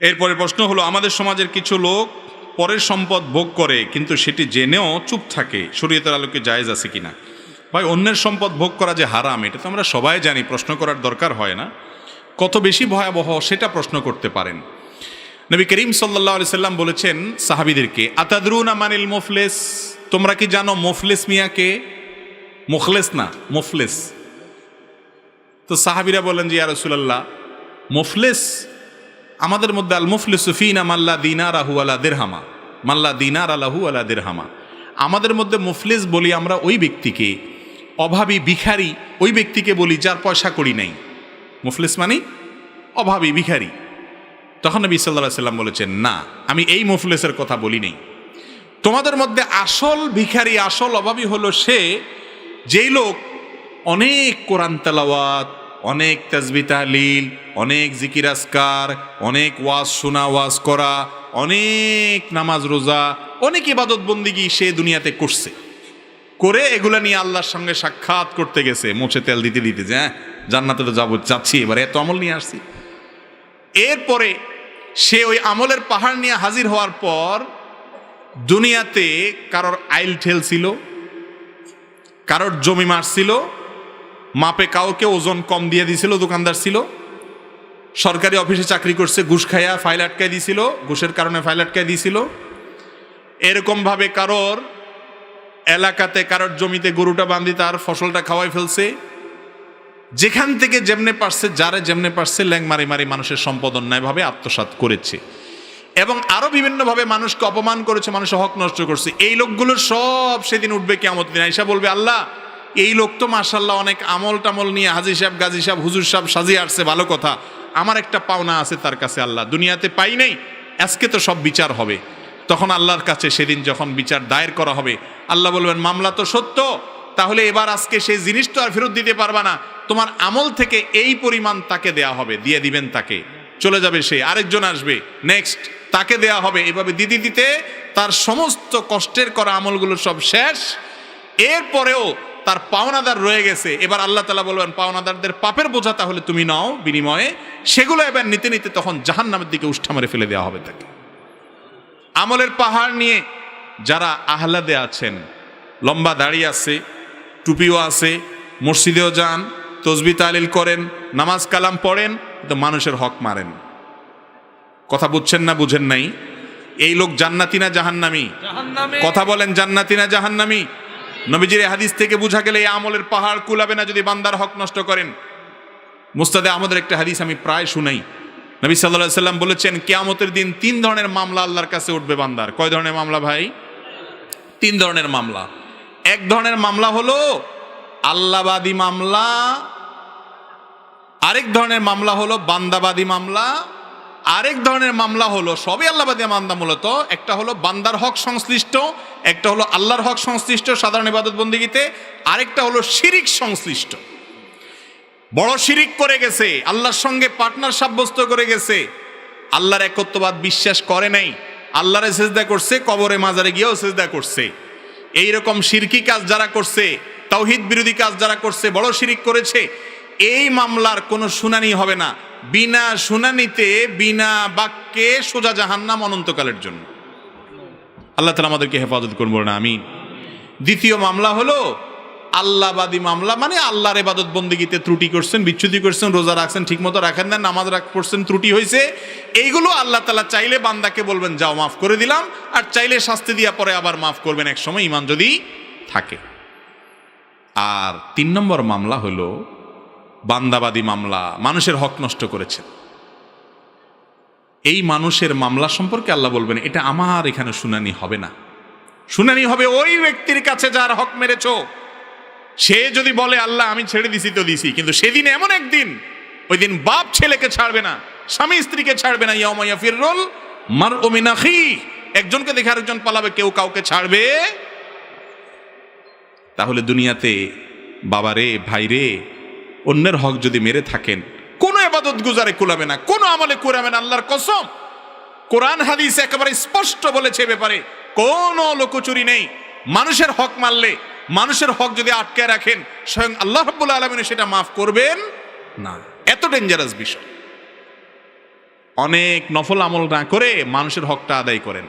এরপরে প্রশ্ন হলো, আমাদের সমাজের কিছু লোক পরের সম্পদ ভোগ করে, কিন্তু সেটি জেনেও চুপ থাকে, শরীয়তের আলোকে জায়েজ আছে কিনা? ভাই, অন্যের সম্পদ ভোগ করা যে হারাম, এটা তো আমরা সবাই জানি, প্রশ্ন করার দরকার হয় না। কত বেশি ভয়াবহ সেটা প্রশ্ন করতে পারেন। নবী করিম সাল্লাহ আলি সাল্লাম বলেছেন সাহাবিদেরকে, আতাদরুন আমানিল মোফলেস? তোমরা কি জানো মোফলেস মিয়াকে মোখলেস না, মোফলেস। তো সাহাবিরা বলেন যে, ইয়া রসুলাল্লাহ, মোফলেস আমাদের মধ্যে আল মুফলিস সুফিনা মাল্লা দিনার আহু আলা দেরহামা। মাল্লা দিনার আলাহু আলা দেরহামা। আমাদের মধ্যে মুফলিস বলি আমরা ওই ব্যক্তিকে, অভাবী ভিখারি ওই ব্যক্তিকে বলি যার পয়সা করি নাই। মুফলিস মানে অভাবী ভিখারি। তখন নবী সাল্লাহ সাল্লাম বলেছেন, না, আমি এই মুফলিসের কথা বলি নেই। তোমাদের মধ্যে আসল ভিখারি, আসল অভাবী হলো সে, যেই লোক অনেক কোরআন তেলাওয়াত অনেক তাজবি তাহলিল, অনেক জিকির আসকার অনেক ওয়াজ শোনা, ওয়াজ করা, অনেক নামাজ রোজা, অনেক ইবাদত বন্দিগি সে দুনিয়াতে করছে। করে এগুলা নিয়ে আল্লাহর সঙ্গে সাক্ষাৎ করতে গেছে, মুছে তেল দিতে দিতে, যে হ্যাঁ জান্নাতে তো যাব, যাচ্ছি এবারে, এত আমল নিয়ে আসছি। এরপরে সে ওই আমলের পাহাড় নিয়ে হাজির হওয়ার পর দুনিয়াতে কারোর আইল ঠেলছিল কারোর জমি মারছিল মাপে কাউকে ওজন কম দিয়ে দিছিল, দোকানদার ছিল। সরকারি অফিসে চাকরি করছে, ঘুষ খাইয়া ফাইল আটকায় দিছিল, ঘুষের কারণে ফাইল আটকায় দিছিল। এরকমভাবে কারোর এলাকাতে, কারোর জমিতে গরুটা বান্ধি তার ফসলটা খাওয়াই ফেলছে। যেখান থেকে যেমনে পারছে, যারে যেমনে পারছে, ল্যাং মারি মারি মানুষের সম্পদ অন্যায়ভাবে আত্মসাৎ করেছে। এবং আরও বিভিন্নভাবে মানুষকে অপমান করেছে, মানুষের হক নষ্ট করছে। এই লোকগুলো সব সেদিন উঠবে কেমন দিন, আইসা বলবে, আল্লাহ এই লোক তো মার্শাল্লাহ অনেক আমল টামল নিয়ে হাজি সাহেব, গাজী সাহেব, হুজুর সাহেব সাজিয়ে আসছে, ভালো কথা। আমার একটা পাওনা আছে তার কাছে, আল্লাহ। দুনিয়াতে পাই নাই, আজকে তো সব বিচার হবে। তখন আল্লাহর কাছে সেদিন যখন বিচার দায়ের করা হবে, আল্লাহ বলবেন, মামলা তো সত্য, তাহলে এবার আজকে সেই জিনিস তো আর ফেরত দিতে পারবা না। তোমার আমল থেকে এই পরিমাণ তাকে দেয়া হবে, দিয়ে দিবেন তাকে। চলে যাবে সে, আরেকজন আসবে, নেক্সট, তাকে দেয়া হবে। এভাবে দিদি দিতে তার সমস্ত কষ্টের করা আমলগুলো সব শেষ। এরপরেও তার পাওনাদার রয়ে গেছে। এবার আল্লাহ তালা বলবেন পাওনাদারদের পাপের বোঝা তাহলে তুমি নাও বিনিময়ে সেগুলো এবার নিতে নিতে তখন জাহান নামের দিকে উষ্ঠা মারে ফেলে দেওয়া হবে তাকে। আমলের পাহাড় নিয়ে যারা আহ্লাদে আছেন লম্বা দাড়ি আছে টুপিও আছে মসজিদেও যান তসবি তালিল করেন নামাজ কালাম পড়েন তো মানুষের হক মারেন। কথা বুঝছেন না বুঝেন নাই? এই লোক জান্নাতি না জাহান্নামি। কথা বলেন জান্নাতি না জাহান্নামি? নবীজির হাদিস থেকে বোঝা গেলে, এই আমলের পাহাড় কুলাবে না যদি বান্দার হক নষ্ট করেন। মুস্তাদে আমাদের একটা হাদিস আমি প্রায় শুনাই। নবী সাল্লাহ সাল্লাম বলেছেন, কেয়ামতের দিন তিন ধরনের মামলা আল্লাহর কাছে উঠবে বান্দার। কয় ধরনের মামলা ভাই? তিন ধরনের মামলা। এক ধরনের মামলা হলো আল্লাহবাদী মামলা, আরেক ধরনের মামলা হলো বান্দাবাদী মামলা আরেক ধরনের মামলা হলো, সবই আল্লাহবাদী মামলা মূলত। একটা হলো বান্দার হক সংশ্লিষ্ট, একটা হলো আল্লাহর হক সংশ্লিষ্ট সাধারণ ইবাদত বন্দিগিতে, আরেকটা হলো শিরিক সংশ্লিষ্ট। বড় শিরিক করে গেছে, আল্লাহর সঙ্গে পার্টনার সাব্যস্ত করে গেছে। আল্লাহর একত্ববাদ বিশ্বাস করে নাই, আল্লাহরে সেজদা করছে, কবরে মাজারে গিয়েও সেজদা করছে। এই রকম শিরকি কাজ যারা করছে, তাওহিদ বিরোধী কাজ যারা করছে, বড় শিরিক করেছে, এই মামলার কোনো শুনানি হবে না। বিনা শুনানিতে, বিনা বাক্যে সোজা জাহান্নাম অনন্তকালের জন্য। আল্লাহ তালা আমাদেরকে হেফাজত করব না আমি দ্বিতীয় মামলা হলো, আল্লাহবাদী মামলা মানে আল্লাহর এবাদত বন্দিগিতে ত্রুটি করছেন বিচ্ছুতি করছেন, রোজা রাখছেন, ঠিকমতো রাখেন না, নামাজ রাখ, পড়ছেন, ত্রুটি হয়েছে, এইগুলো আল্লাহ তালা চাইলে বান্দাকে বলবেন, যাও, মাফ করে দিলাম। আর চাইলে শাস্তি দিয়া পরে আবার মাফ করবেন এক সময় ইমান যদি থাকে। আর তিন নম্বর মামলা হলো বান্দাবাদী মামলা, মানুষের হক নষ্ট করেছেন। এই মানুষের মামলা সম্পর্কে আল্লাহ বলবেন, এটা আমার এখানে শুনানি হবে না। শুনানি হবে ওই ব্যক্তির কাছে যার হক মেরেছ। সে যদি বলে, আল্লাহ, আমি ছেড়ে দিছি তো দিছি। কিন্তু সেদিন এমন একদিন ওই দিন বাপ ছেলেকে ছাড়বে না, স্বামী স্ত্রীকে ছাড়বে না। ইয়ামাইয়া ফিররুল মার ওমিনাখি একজনকে দেখে আরেকজন পালাবে, কেউ কাউকে ছাড়বে। তাহলে দুনিয়াতে বাবারে, ভাইরে অন্যের হক যদি মেরে থাকেন, কোনো এবাদত গুজারে কুলাবে না, কোনো আমলে কুরাবে না, আল্লাহর কসম। কোরআন, হাদিস একেবারে স্পষ্ট বলেছে ব্যাপারে। কোনো লোকচুরি নেই। মানুষের হক মারলে মানুষের হক যদি আটকে রাখেন, স্বয়ং আল্লাহ রব্বুল আলমিনে সেটা মাফ করবেন না। এত ডেঞ্জারাস বিষয়। অনেক নফল আমল না করে মানুষের হকটা আদায় করেন।